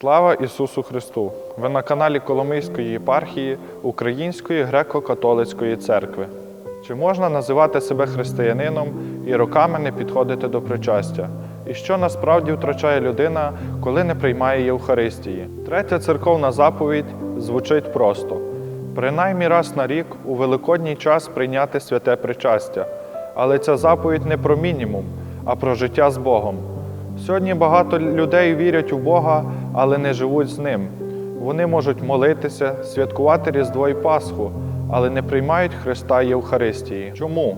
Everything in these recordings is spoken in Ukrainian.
Слава Ісусу Христу! Ви на каналі Коломийської єпархії Української греко-католицької церкви. Чи можна називати себе християнином і роками не підходити до причастя? І що насправді втрачає людина, коли не приймає Євхаристії? Третя церковна заповідь звучить просто: принаймні раз на рік у великодній час прийняти святе причастя. Але ця заповідь не про мінімум, а про життя з Богом. Сьогодні багато людей вірять у Бога, але не живуть з ним. Вони можуть молитися, святкувати Різдво і Пасху, але не приймають Христа Євхаристії. Чому?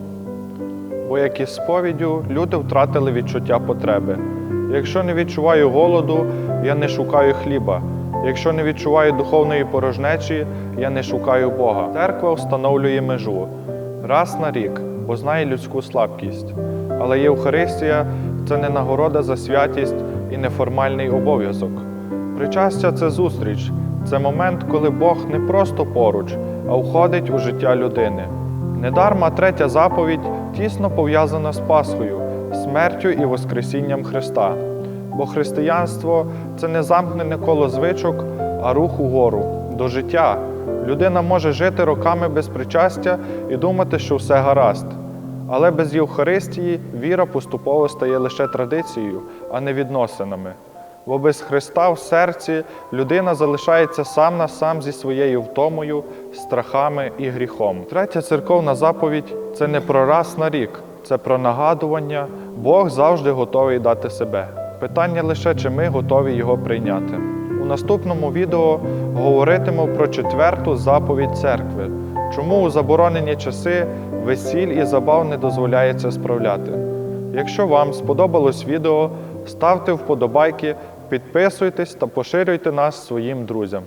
Бо як із сповіддю люди втратили відчуття потреби. Якщо не відчуваю голоду, я не шукаю хліба. Якщо не відчуваю духовної порожнечі, я не шукаю Бога. Церква встановлює межу раз на рік, бо знає людську слабкість. Але Євхаристія це не нагорода за святість і неформальний обов'язок. Причастя це зустріч, це момент, коли Бог не просто поруч, а входить у життя людини. Недарма третя заповідь тісно пов'язана з Пасхою, смертю і Воскресінням Христа. Бо християнство це не замкнене коло звичок, а рух угору, до життя. Людина може жити роками без причастя і думати, що все гаразд. Але без Євхаристії віра поступово стає лише традицією, а не відносинами. Бо без Христа в серці людина залишається сам на сам зі своєю втомою, страхами і гріхом. Третя церковна заповідь це не про раз на рік, це про нагадування. Бог завжди готовий дати себе. Питання лише, чи ми готові його прийняти. У наступному відео говоритимемо про четверту заповідь церкви, чому у заборонені часи весіль і забав не дозволяється справляти. Якщо вам сподобалось відео, ставте вподобайки, підписуйтесь та поширюйте нас своїм друзям.